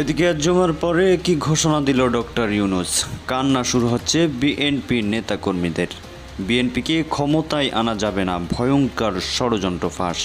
এদিকে জমার পরে কি ঘোষণা দিল ডক্টর ইউনুস কান্না শুরু হচ্ছে বিএনপি নেতাকর্মীদের বিএনপিকে ক্ষমতায় আনা যাবে না, ভয়ঙ্কর ষড়যন্ত্র ফাঁস।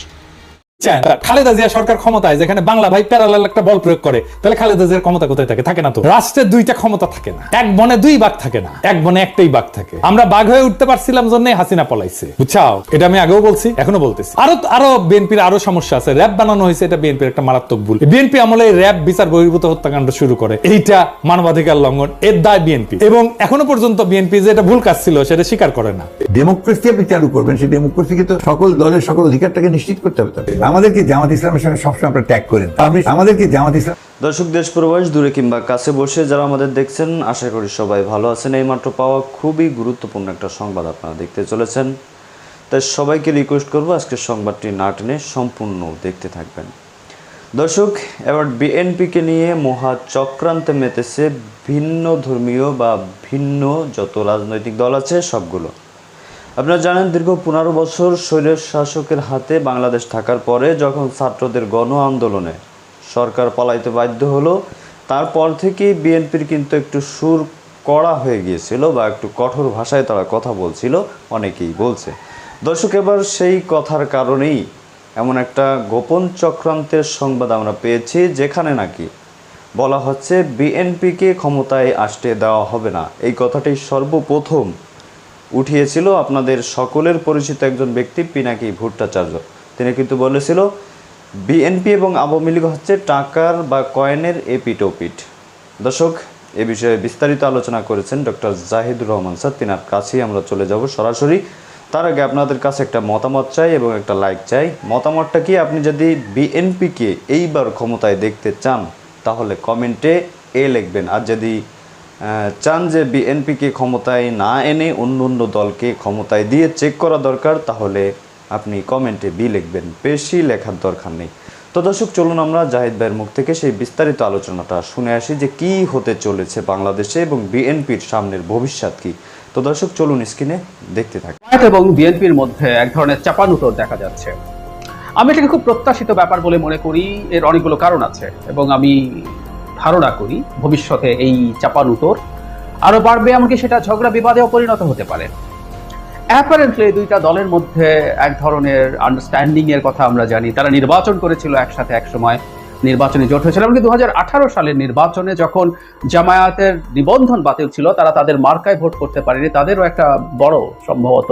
খালেদা জিয়া সরকার ক্ষমতায় যেখানে বাংলা ভাই প্যারালাল একটা বল প্রয়োগ করে তাহলে খালেদা জিয়ার ক্ষমতা কোথায় থাকে? থাকে না তো। রাষ্ট্রের দুইটা ক্ষমতা থাকে না। এক বনে দুই বাঘ থাকে না। এক বনে একটাই বাঘ থাকে। আমরা বাঘ হয়ে উঠতে পারছিলাম জন্য হাসিনা পলাইছে। বুঝছাও? এটা আমি আগেও বলছি এখনও বলতেছি। আরও আরও বিএনপির আরও সমস্যা আছে। র্যাব বানানো হয়েছে এটা বিএনপির একটা মারাত্মক ভুল। বিএনপি আমলে র্যাব বিচার বহির্ভূত হত্যাকাণ্ড শুরু করে। এইটা মানবাধিকার লঙ্ঘন এর দায় বিএনপি এবং এখনও পর্যন্ত বিএনপি যে এটা ভুল কাজ ছিল সেটা স্বীকার করে না। ডেমোক্রেসি আপনি চালু করবেন? সেই ডেমোক্রেসিকে তো সকল দলের সকল অধিকারটাকে নিশ্চিত করতে হবে আমাদেরকে জামাত ইসলামের সঙ্গে সবসময় আপনারা ট্যাগ করেন? আমাদেরকে জামাত ইসলাম দর্শক, দেশ প্রবাস দূরে কিংবা কাছে বসে যারা আমাদের দেখছেন, আশা করি সবাই ভালো আছেন। এইমাত্র পাওয়া খুবই গুরুত্বপূর্ণ একটা সংবাদ আপনারা দেখতে চলেছেন। তাই সবাইকে রিকোয়েস্ট করব আজকের সংবাদটি না টেনে সম্পূর্ণ দেখতে থাকবেন। দর্শক, এবার বিএনপিকে নিয়ে মহা চক্রান্তে মেতেছে ভিন্ন ধর্মীয় বা ভিন্ন যত রাজনৈতিক দল আছে সবগুলো। আপনারা জানেন, দীর্ঘ পনেরো বছর স্বৈরের শাসকের হাতে বাংলাদেশ থাকার পরে যখন ছাত্রদের গণ আন্দোলনে সরকার পালাইতে বাধ্য হলো, তারপর থেকেই বিএনপির কিন্তু একটু সুর কড়া হয়ে গিয়েছিল বা একটু কঠোর ভাষায় তারা কথা বলছিল, অনেকেই বলছে। দর্শক, এবার সেই কথার কারণেই এমন একটা গোপন চক্রান্তের সংবাদ আমরা পেয়েছি, যেখানে নাকি বলা হচ্ছে, বিএনপিকে ক্ষমতায় আসতে দেওয়া হবে না। এই কথাটি সর্বপ্রথম উঠিয়েছিল আপনাদের সকলের পরিচিত একজন ব্যক্তি পিনাকি ভট্টাচার্য। তিনি কিন্তু বলেছিল, বিএনপি এবং আওয়ামী লীগ হচ্ছে টাকার বা কয়েনের এপিটোপিট। দর্শক, এ বিষয়ে বিস্তারিত আলোচনা করেছেন ডক্টর জাহিদুর রহমান স্যার। তিনার কাছেই আমরা চলে যাব সরাসরি। তার আগে আপনাদের কাছে একটা মতামত চাই এবং একটা লাইক চাই। মতামতটা কি? আপনি যদি বিএনপিকে এইবার ক্ষমতায় দেখতে চান, তাহলে কমেন্টে এ লিখবেন। আর যদি চান যে বিএনপিকে ক্ষমতায় না এনে অন্য অন্য দলকে ক্ষমতায় দিয়ে চেক করা দরকার, তাহলে আপনি কমেন্টে বি লিখবেন। বেশি লেখার দরকার নেই। তো দর্শক, চলুন আমরা জাহিদ ভাইয়ের মুখ থেকে সেই বিস্তারিত আলোচনাটা শুনে আসি যে কি হতে চলেছে বাংলাদেশে এবং বিএনপির সামনের ভবিষ্যৎ কি। তো দর্শক, চলুন স্ক্রিনে দেখতে থাকি এবং বিএনপির মধ্যে এক ধরনের চাপানুতর দেখা যাচ্ছে। আমি এটাকে খুব প্রত্যাশিত ব্যাপার বলে মনে করি, এর অনেকগুলো কারণ আছে এবং আমি ধারণা করি ভবিষ্যতে এই চাপানুতর আরও বাড়বে এমনকি সেটা ঝগড়া বিবাদেও পরিণত হতে পারে। অ্যাপারেন্টলি দুইটা দলের মধ্যে এক ধরনের আন্ডারস্ট্যান্ডিং এর কথা আমরা জানি। তারা নির্বাচন করেছিল একসাথে এক সময়। নির্বাচনে জোট হয়েছিল এমনকি দু সালের নির্বাচনে যখন জামায়াতের নিবন্ধন বাতিল ছিল, তারা তাদের মার্কায় ভোট করতে পারেনি। তাদেরও একটা বড় সম্ভবত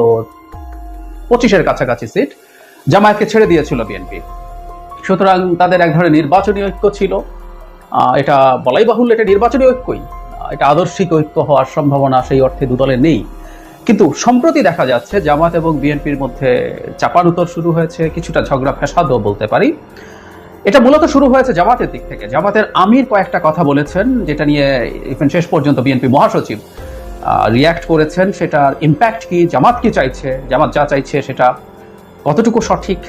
পঁচিশের কাছাকাছি সিট জামায়াতকে ছেড়ে দিয়েছিল বিএনপি। সুতরাং তাদের এক ধরনের নির্বাচনী ঐক্য ছিল। এটা বলাই বাহুল্য, এটা নির্বাচনী ঐক্যই। এটা আদর্শিক ঐক্য হওয়ার সম্ভাবনা সেই অর্থে দুদলে নেই। কিন্তু সম্প্রতি দেখা যাচ্ছে, জামাত এবং বিএনপির মধ্যে চাপানুতর শুরু হয়েছে, কিছুটা ঝগড়া ফ্যাসাদও বলতে পারি। এটা মূলত শুরু হয়েছে জামাতের দিক থেকে। জামাতের আমির কয়েকটা কথা বলেছেন, যেটা নিয়ে ইভেন শেষ পর্যন্ত বিএনপি মহাসচিব রিয়াক্ট করেছেন। সেটার ইম্প্যাক্ট কি, জামাত কি চাইছে, জামাত যা চাইছে সেটা কতটুকু সঠিক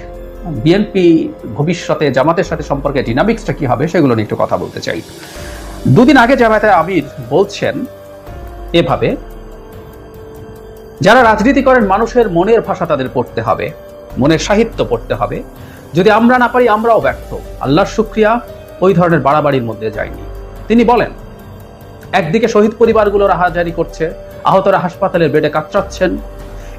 বিএনপি ভবিষ্যতে জামাতের সাথে সম্পর্কে ডিনামিক্সটা কি হবে সেগুলো নিয়ে একটু কথা বলতে চাই। দুদিন আগে জামায়াতের আমির বলছেন এভাবে, যারা রাজনীতি করেন মানুষের মনের ভাষা তাদের পড়তে হবে, মনের সাহিত্য পড়তে হবে। যদি আমরা না পারি, আমরাও ব্যর্থ। আল্লাহর শুক্রিয়া, ওই ধরনের বাড়াবাড়ির মধ্যে যায়নি তিনি বলেন, একদিকে শহীদ পরিবারগুলো রাহাজারি করছে, আহতরা হাসপাতালের বেডে কাতরাচ্ছেন।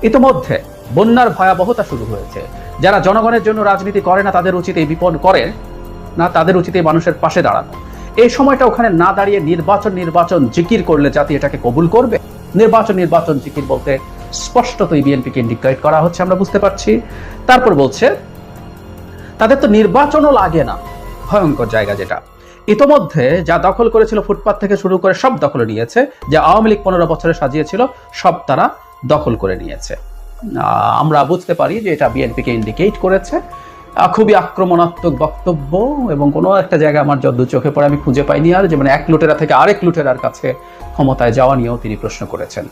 ইতোমধ্যে বন্যার ভয়াবহতা শুরু হয়েছে। যারা জনগণের জন্য রাজনীতি করে না, তাদের উচিত এই বিপদ করে না, তাদের উচিত এই মানুষের পাশে দাঁড়ানো। এই সময়টা ওখানে না দাঁড়িয়ে নির্বাচন নির্বাচন জিকির করলে জাতি এটাকে কবুল করবে? নির্বাচন নির্বাচন জিকির বলতে স্পষ্টতই বিএনপিকে ইন্ডিকেট করা হচ্ছে, আমরা বুঝতে পারছি। তারপর বলছে, তাদের তো নির্বাচনও লাগে না। ভয়ঙ্কর জায়গা যেটা। ইতোমধ্যে যা দখল করেছিল ফুটপাত থেকে শুরু করে সব দখল নিয়েছে, যা আওয়ামী লীগ পনেরো বছরে সাজিয়েছিল, সব তারা দখল করে নিয়েছে। আমরা বুঝতে পারি যে এটা বিএনপিকে ইন্ডিকেট করেছে। খুবই আক্রমণাত্মক বক্তব্য এবং কোনো একটা জায়গায় আমার যদ্দূর চোখে পড়ে, আমি খুঁজে পাইনি আর যে মানে এক লুটেরা থেকে আরেক লুটেরার কাছে ক্ষমতায় যাওয়া নিয়েও তিনি প্রশ্ন করেছেন।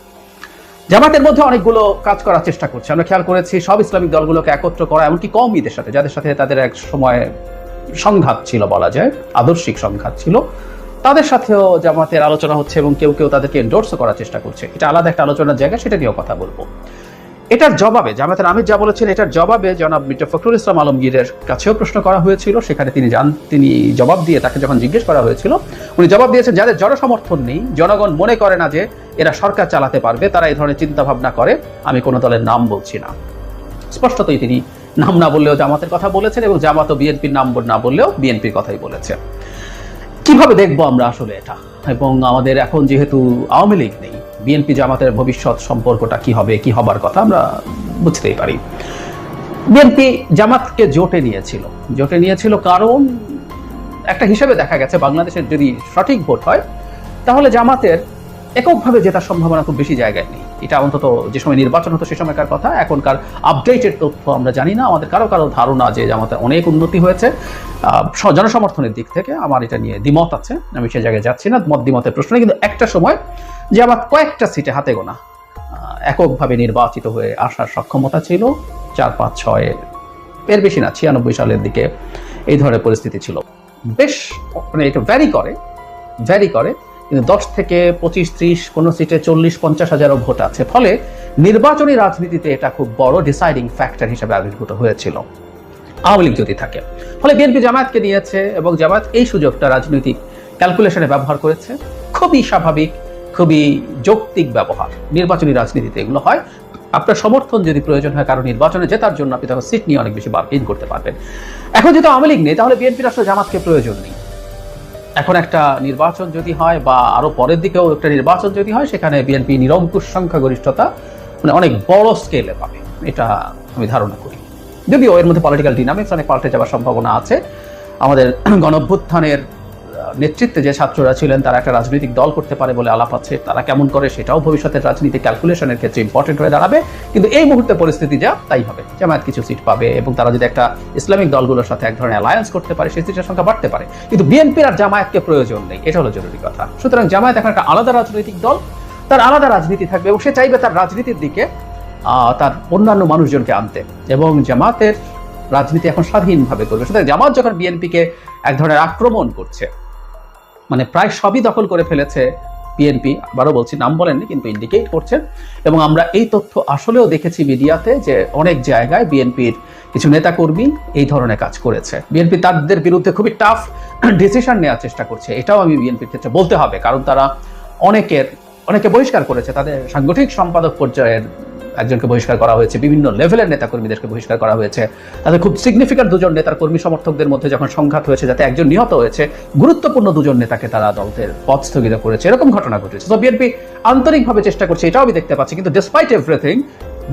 জামাতের মধ্যে অনেকগুলো কাজ করার চেষ্টা করছে। আমরা খেয়াল করেছি, সব ইসলামিক দলগুলোকে একত্র করা, এমনকি কমইদের সাথে, যাদের সাথে তাদের এক সময় সংঘাত ছিল বলা যায়, আদর্শিক সংঘাত ছিল, তাদের সাথেও জামাতের আলোচনা হচ্ছে এবং কেউ কেউ তাদেরকে এন্ডোর্সও করার চেষ্টা করছে। এটা আলাদা একটা আলোচনার জায়গা, সেটা নিয়েও কথা বলব। এটার জবাবে জামাতের আমির যা বলেছেন, এটার জবাবে জনাব মির্জা ফখরুল ইসলাম আলমগীরের কাছেও প্রশ্ন করা হয়েছিল। সেখানে তিনি জান, তিনি জবাব দিয়ে তাকে যখন জিজ্ঞেস করা হয়েছিল, উনি জবাব দিয়েছেন, যাদের জনসমর্থন নেই, জনগণ মনে করে না যে এরা সরকার চালাতে পারবে, তারা এই ধরনের চিন্তা ভাবনা করে, আমি কোনো দলের নাম বলছি না। স্পষ্টতই তিনি নাম না বললেও জামাতের কথা বলেছেন এবং জামাত ও বিএনপির নাম না বললেও বিএনপির কথাই বলেছেন। কীভাবে দেখব আমরা আসলে এটা? এবং আমাদের এখন যেহেতু আওয়ামী লীগ নেই বিএনপি জামাতের ভবিষ্যৎ সম্পর্কটা কি হবে, কি হবার কথা আমরা বুঝতেই পারি। বিএনপি জামাতকে জোটে নিয়েছিল। জোটে নিয়েছিল কারণ একটা হিসেবে দেখা গেছে, বাংলাদেশের যদি সঠিক ভোট হয়, তাহলে জামাতের এককভাবে জেতার সম্ভাবনা খুব বেশি জায়গায় নেই। এটা অন্তত যে সময় নির্বাচন হতো সে সময়কার কথা, এখনকার আপডেটেড তথ্য আমরা জানি না। আমাদের কারও কারও ধারণা যে জামাতের অনেক উন্নতি হয়েছে। জনসমর্থনের দিক থেকে আমার এটা নিয়ে দ্বিমত আছে। আমি সে জায়গায় যাচ্ছি না, মত দ্বিমতের প্রশ্ন কিন্তু একটা সময় যে আমার কয়েকটা সিটে হাতে গোনা এককভাবে নির্বাচিত হয়ে আসার সক্ষমতা ছিল। চার, পাঁচ, ছয়, এর বেশি না, ছিয়ানব্বই সালের দিকে এই ধরনের পরিস্থিতি ছিল। বেশ মানে এটা ভ্যারি করে ভ্যারি করে। দশ থেকে পঁচিশ, ত্রিশ, কোনো সিটে চল্লিশ, পঞ্চাশ হাজারও ভোট আছে। ফলে নির্বাচনী রাজনীতিতে এটা খুব বড় ডিসাইডিং ফ্যাক্টর হিসেবে আবির্ভূত হয়েছিল। আওয়ামী লীগ যদি থাকে। ফলে বিএনপি জামায়াতকে নিয়েছে এবং জামায়াত এই সুযোগটা রাজনৈতিক ক্যালকুলেশনে ব্যবহার করেছে। খুবই স্বাভাবিক, খুবই যৌক্তিক ব্যবহার নির্বাচনী রাজনীতিতে এগুলো হয়। আপনার সমর্থন যদি প্রয়োজন হয় কারণ নির্বাচনে জেতার জন্য, আপনি তখন সিট নিয়ে অনেক বেশি বার্গেন করতে পারবেন। এখন যেহেতু আওয়ামী লীগ নেই, তাহলে বিএনপির আসলে জামাতকে প্রয়োজন নেই। এখন একটা নির্বাচন যদি হয় বা আরও পরের দিকেও একটা নির্বাচন যদি হয়, সেখানে বিএনপি নিরঙ্কুশ সংখ্যাগরিষ্ঠতা মানে অনেক বড় স্কেলে পাবে। এটা আমি ধারণা করি। যদিও এর মধ্যে পলিটিক্যাল ডিনামিক্স অনেক পাল্টে যাওয়ার সম্ভাবনা আছে। আমাদের গণভ্যুত্থানের নেতৃত্বে যে ছাত্ররা ছিলেন, তারা একটা রাজনৈতিক দল করতে পারে বলে আলাপ আছে। তারা কেমন করে সেটাও ভবিষ্যতের রাজনীতি ক্যালকুলেশনের ক্ষেত্রে ইম্পর্টেন্ট হয়ে দাঁড়াবে। কিন্তু এই মুহূর্তে পরিস্থিতি যা, তাই হবে। জামায়াত কিছু সিট পাবে এবং তারা যদি একটা ইসলামিক দলগুলোর সাথে এক ধরনের অ্যালায়েন্স করতে পারে, সেই সিটের সংখ্যা বাড়তে পারে। কিন্তু বিএনপির আর জামায়াতকে প্রয়োজন নেই, এটা হলো জরুরি কথা। সুতরাং জামায়াত এখন একটা আলাদা রাজনৈতিক দল, তার আলাদা রাজনীতি থাকবে এবং সে চাইবে তার রাজনীতির দিকে তার অন্যান্য মানুষজনকে আনতে। এবং জামাতের রাজনীতি এখন স্বাধীনভাবে করবে। সুতরাং জামাত যখন বিএনপিকে এক ধরনের আক্রমণ করছে মানে প্রায় সবই দখল করে ফেলেছে বিএনপি আবারও বলছি, নাম বলেননি, কিন্তু ইন্ডিকেট করছেন। এবং আমরা এই তথ্য আসলেও দেখেছি মিডিয়াতে যে অনেক জায়গায় বিএনপির কিছু নেতাকর্মী এই ধরনের কাজ করেছে। বিএনপি তাদের বিরুদ্ধে খুবই টাফ ডিসিশন নেওয়ার চেষ্টা করছে। এটাও আমি বিএনপির ক্ষেত্রে বলতে হবে, কারণ তারা অনেকের, অনেকে বহিষ্কার করেছে। তাদের সাংগঠনিক সম্পাদক পর্যায়ের একজনকে বহিষ্কার করা হয়েছে। বিভিন্ন লেভেলের নেতাকর্মীদেরকে বহিষ্কার করা হয়েছে। তাদের খুব সিগনিফিক্যান্ট দুজন নেতার কর্মী সমর্থকদের মধ্যে যখন সংঘাত হয়েছে, যাতে একজন নিহত হয়েছে, গুরুত্বপূর্ণ দুজন নেতাকে তারা দলদের পদ স্থগিত করেছে। এরকম ঘটনা ঘটেছে। তো বিএনপি আন্তরিকভাবে চেষ্টা করছে, এটাও আমি দেখতে পাচ্ছি, কিন্তু ডিসপাইট এভরিথিং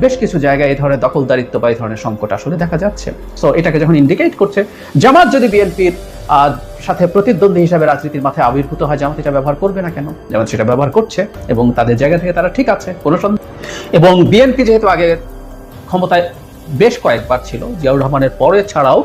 বেশ কিছু জায়গায় এই ধরনের দখলদারিত্ব বা এই ধরনের সংকট আসলে দেখা যাচ্ছে। সো এটাকে যখন ইন্ডিকেট করছে, জামাত যদি বিএনপির সাথে প্রতিদ্বন্দ্বী হিসাবে রাজনীতির মাথায় আবির্ভূত হয় জামাত এটা ব্যবহার করবে না কেন জামাত সেটা ব্যবহার করছে এবং তাদের জায়গা থেকে তারা ঠিক আছে, কোনো এবং বিএনপি যেহেতু আগে ক্ষমতায় বেশ কয়েকবার ছিল, জিয়াউর রহমানের পরে ছাড়াও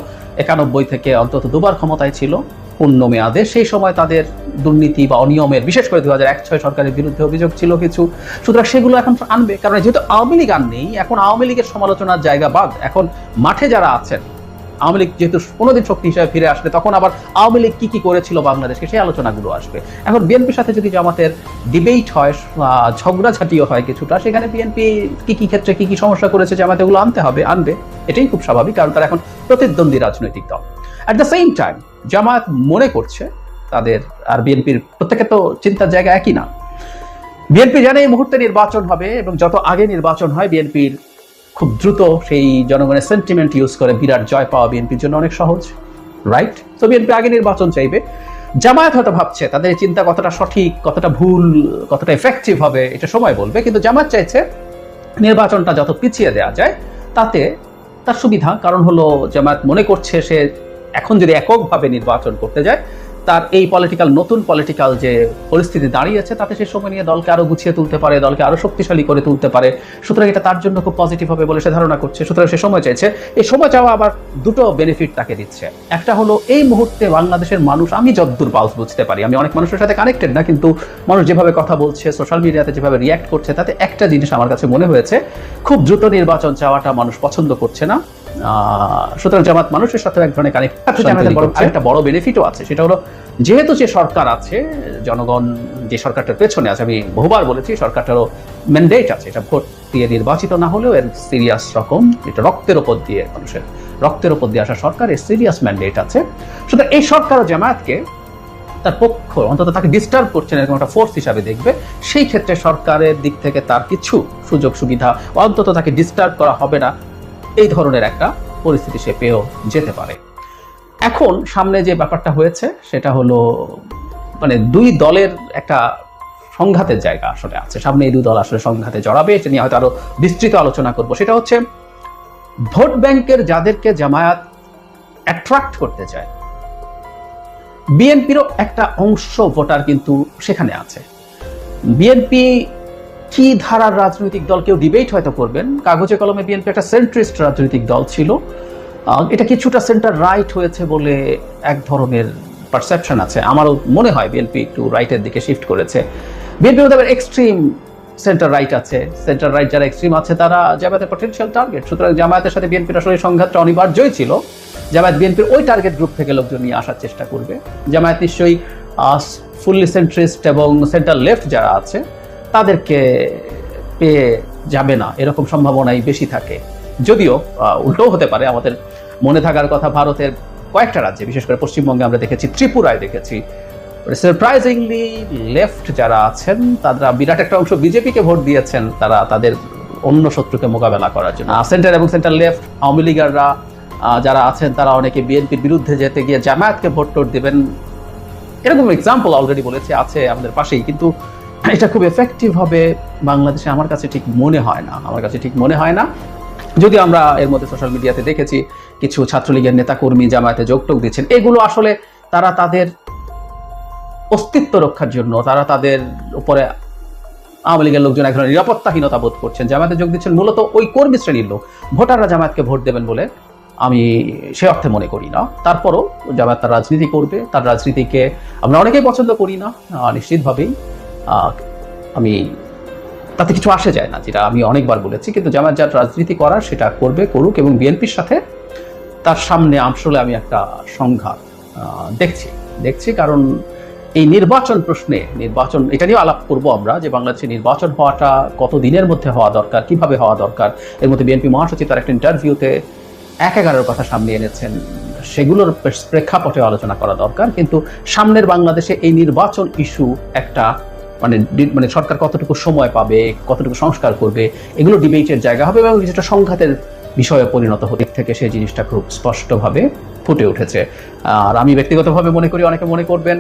একানব্বই থেকে অন্তত দুবার ক্ষমতায় ছিল পূর্ণ মেয়াদে সেই সময় তাদের দুর্নীতি বা অনিয়মের, বিশেষ করে দু হাজার এক ছয় সরকারের বিরুদ্ধে অভিযোগ ছিল কিছু। সুতরাং সেগুলো এখন আনবে, কারণ যেহেতু আওয়ামী লীগ আর নেই, এখন আওয়ামী লীগের সমালোচনার জায়গা বাদ, এখন মাঠে যারা আছেন আওয়ামী লীগ যেহেতু কোনোদিন শক্তি হিসেবে ফিরে আসবে তখন আবার আওয়ামী লীগ কি কি করেছিল বাংলাদেশকে সেই আলোচনাগুলো আসবে। এখন বিএনপির সাথে যদি জামাতের ডিবেট হয় ঝগড়াঝাটিও হয় কিছুটা, সেখানে বিএনপি কি কি ক্ষেত্রে কি কি সমস্যা করেছে জামাত এগুলো আনতে হবে, আনবে। এটাই খুব স্বাভাবিক, কারণ তারা এখন প্রতিদ্বন্দ্বী রাজনৈতিক দল। At the same time Jamaat মনে করছে তাদের আর বিএনপির প্রত্যেকে তো চিন্তার জায়গা একই না। বিএনপি জানে এই মুহূর্তে নির্বাচন হবে এবং যত আগে নির্বাচন হয়, বিএনপির খুব দ্রুত সেই জনগণের সেন্টিমেন্ট ইউজ করে বিরাট জয় পাওয়া বিএনপির জন্য অনেক সহজ রাইট তো বিএনপি আগে নির্বাচন চাইবে। জামায়াত হয়তো ভাবছে তাদের চিন্তা কতটা সঠিক, কতটা ভুল, কতটা এফেক্টিভ হবে, এটা সময় বলবে। কিন্তু জামায়াত চাইছে নির্বাচনটা যত পিছিয়ে দেওয়া যায়, তাতে তার সুবিধা। কারণ হলো, জামায়াত মনে করছে সে এখন যদি এককভাবে নির্বাচন করতে যায় তার এই পলিটিক্যাল নতুন পলিটিক্যাল যে পরিস্থিতি দাঁড়িয়েছে, তাতে সে সময় নিয়ে দলকে আরও গুছিয়ে তুলতে পারে, দলকে আরও শক্তিশালী করে তুলতে পারে। সুতরাং এটা তার জন্য খুব পজিটিভ হবে বলে সে ধারণা করছে। সুতরাং সে সময় চাইছে, এই সময় চাওয়া আবার দুটো বেনিফিট তাকে দিচ্ছে। একটা হলো, এই মুহূর্তে বাংলাদেশের মানুষ, আমি যদ্দূর পালস বুঝতে পারি, আমি অনেক মানুষের সাথে কানেক্টেড না, কিন্তু মানুষ যেভাবে কথা বলছে সোশ্যাল মিডিয়াতে যেভাবে রিয়াক্ট করছে, তাতে একটা জিনিস আমার কাছে মনে হয়েছে, খুব দ্রুত নির্বাচন চাওয়াটা মানুষ পছন্দ করছে না। সুতরাং জামাত মানুষের সাথে এক ধরনের কানেক্ট বড় একটা বড় বেনিফিটও আছে সেটা হলো যেহেতু যে সরকার আছে জনগণ যে সরকারটার পেছনে আছে আমি বহুবার বলেছি সরকারটারও ম্যান্ডেট আছে এটা ভোট দিয়ে নির্বাচিত না হলেও এর সিরিয়াস রকম এটা রক্তের ওপর দিয়ে মানুষের রক্তের ওপর দিয়ে আসা সরকার এর সিরিয়াস ম্যান্ডেট আছে। সুতরাং এই সরকার জামায়াতকে তার পক্ষ অন্তত তাকে ডিস্টার্ব করছে না এরকম একটা ফোর্স হিসাবে দেখবে সেই ক্ষেত্রে সরকারের দিক থেকে তার কিছু সুযোগ সুবিধা অন্তত তাকে ডিস্টার্ব করা হবে না। এই ধরনের একটা পরিস্থিতি সে পেয়েও যেতে পারে। এখন সামনে যে ব্যাপারটা হয়েছে, সেটা হলো মানে দুই দলের একটা সংঘাতের জায়গা আসলে আছে। সামনে এই দুই দল আসলে সংঘাতে জড়াবে, এটা নিয়ে হয়তো আরও বিস্তৃত আলোচনা করব। সেটা হচ্ছে, ভোট ব্যাংকের যাদেরকে জামায়াত অ্যাট্রাক্ট করতে চায়, বিএনপিরও একটা অংশ ভোটার কিন্তু সেখানে আছে। বিএনপি কি ধারার রাজনৈতিক দল কেউ ডিবেট হয়তো করবেন? কাগজে কলমে বিএনপি একটা সেন্ট্রিস্ট রাজনৈতিক দল ছিল। এটা কিছুটা সেন্টার রাইট হয়েছে বলে এক ধরনের পারসেপশন আছে। আমারও মনে হয় বিএনপি একটু রাইটের দিকে শিফট করেছে। বিএনপির মধ্যে আবার এক্সট্রিম সেন্টার রাইট আছে। সেন্টার রাইট যারা এক্সট্রিম আছে, তারা জামায়াতের পটেনশিয়াল টার্গেট সুতরাং জামায়াতের সাথে বিএনপির আসলে সংঘাতটা অনিবার্যই ছিল। জামায়াত বিএনপির ওই টার্গেট গ্রুপ থেকে লোকজন নিয়ে আসার চেষ্টা করবে। জামায়াত নিশ্চয়ই ফুললি সেন্ট্রিস্ট এবং সেন্টার লেফট যারা আছে তাদেরকে পেয়ে যাবে না। এরকম সম্ভাবনাই বেশি থাকে। যদিও উল্টো হতে পারে আমাদের মনে থাকার কথা ভারতের কয়েকটা রাজ্যে, বিশেষ করে পশ্চিমবঙ্গে আমরা দেখেছি, ত্রিপুরায় দেখেছি। সারপ্রাইজিংলি লেফট যারা আছেন, তারা বিরাট একটা অংশ বিজেপিকে ভোট দিয়েছেন, তারা তাদের অন্য শত্রুকে মোকাবেলা করার জন্য। সেন্টার এবং সেন্টার লেফট, আওয়ামী লীগাররা যারা আছেন, তারা অনেকে বিএনপির বিরুদ্ধে যেতে গিয়ে জামায়াতকে ভোট টোট দেবেন। এরকম এক্সাম্পল অলরেডি বলেছে, আছে আমাদের পাশেই। কিন্তু এটা খুব এফেক্টিভ হবে বাংলাদেশে, আমার কাছে ঠিক মনে হয় না। আমার কাছে ঠিক মনে হয় না। যদি আমরা এর মধ্যে সোশ্যাল মিডিয়াতে দেখেছি, কিছু ছাত্রলীগের নেতাকর্মী জামায়াতে যোগটোক দিচ্ছেন। এগুলো আসলে তারা তাদের অস্তিত্ব রক্ষার জন্য, তারা তাদের উপরে আওয়ামী লীগের লোকজন এক ধরনের নিরাপত্তাহীনতা বোধ করছেন। জামায়াতে যোগ দিচ্ছেন মূলত ওই কর্মী শ্রেণির লোক। ভোটাররা জামায়াতকে ভোট দেবেন বলে আমি সে অর্থে মনে করি না। তারপরও জামায়াত তার রাজনীতি করবে। তার রাজনীতিকে আমরা অনেকেই পছন্দ করি না। নিশ্চিতভাবেই। আমি, তাতে কিছু আসে যায় না, যেটা আমি অনেকবার বলেছি, কিন্তু জামায়াত যার রাজনীতি করার সেটা করবে, করুক, এবং বিএনপির সাথে তার সামনে আসলে আমি একটা সংঘাত দেখছি। দেখছি কারণ এই নির্বাচন প্রশ্নে, নির্বাচন, এটা নিয়ে আলাপ করব আমরা, যে বাংলাদেশে নির্বাচন হওয়াটা কত দিনের মধ্যে হওয়া দরকার, কীভাবে হওয়া দরকার, এর মধ্যে বিএনপি মহাসচিব তার একটা ইন্টারভিউতে এক এগারোর কথা সামনে এনেছেন, সেগুলোর প্রেক্ষাপটে আলোচনা করা দরকার, কিন্তু সামনের বাংলাদেশে এই নির্বাচন ইস্যু একটা মানে মানে সরকার কতটুকু সময় পাবে, কতটুকু সংস্কার করবে, এগুলো ডিবেটের জায়গা হবে এবং কিছুটা সংঘাতের বিষয়ে পরিণত হতে থেকে সেই জিনিসটা খুব স্পষ্টভাবে ফুটে উঠেছে। আর আমি ব্যক্তিগতভাবে মনে করি, অনেকে মনে করবেন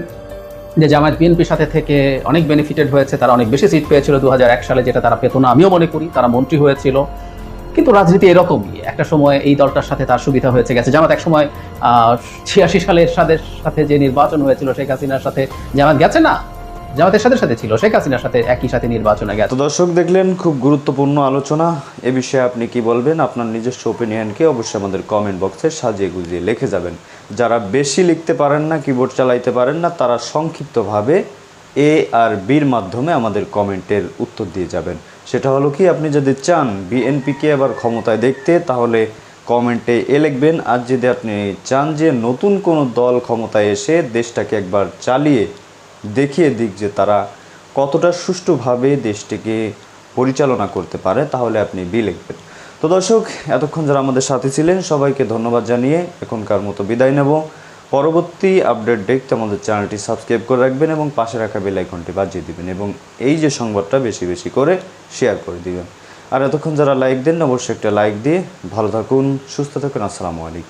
যে জামায়াত বিএনপির সাথে থেকে অনেক বেনিফিটেড হয়েছে, তারা অনেক বেশি সিট পেয়েছিল দু হাজার এক সালে যেটা তারা পেত না, আমিও মনে করি তারা মন্ত্রী হয়েছিল। কিন্তু রাজনীতি এরকমই, একটা সময় এই দলটার সাথে তার সুবিধা হয়েছে, গেছে। জামাত এক সময় ছিয়াশি সালের সাথে সাথে যে নির্বাচন হয়েছিল, শেখ হাসিনার সাথে, জামাত গেছে না? জামাতের সাথে সাথে ছিল। শেখ হাসিনার সাথে একই সাথে নির্বাচনে গেছে তো দর্শক দেখলেন খুব গুরুত্বপূর্ণ আলোচনা। এ বিষয়ে আপনি কি বলবেন? আপনার নিজস্ব ওপিনিয়নকে অবশ্যই আমাদের কমেন্ট বক্সে সাজিয়ে গুজিয়ে লিখে যাবেন। যারা বেশি লিখতে পারেন না কিবোর্ড চালাইতে পারেন না তারা সংক্ষিপ্তভাবে এ আর বির মাধ্যমে আমাদের কমেন্টের উত্তর দিয়ে যাবেন। সেটা হলো কি আপনি যদি চান বিএনপিকে আবার ক্ষমতায় দেখতে তাহলে কমেন্টে এ লিখবেন। আর যদি আপনি চান যে নতুন কোনো দল ক্ষমতায় এসে দেশটাকে একবার চালিয়ে দেখিয়ে দিক যে তারা কতটা সুষ্ঠুভাবে দেশটিকে পরিচালনা করতে পারে, তাহলে আপনি বি লিখবেন। তো দর্শক, এতক্ষণ যারা আমাদের সাথে ছিলেন, সবাইকে ধন্যবাদ জানিয়ে এখনকার মতো বিদায় নেব। পরবর্তী আপডেট দেখতে আমাদের চ্যানেলটি সাবস্ক্রাইব করে রাখবেন এবং পাশে রাখা বেল আইকনটি বাজিয়ে দিবেন এবং এই যে সংবাদটা বেশি বেশি করে শেয়ার করে দিবেন। আর এতক্ষণ যারা লাইক দেন অবশ্যই একটা লাইক দিয়ে ভালো থাকুন, সুস্থ থাকুন। আসসালামু আলাইকুম।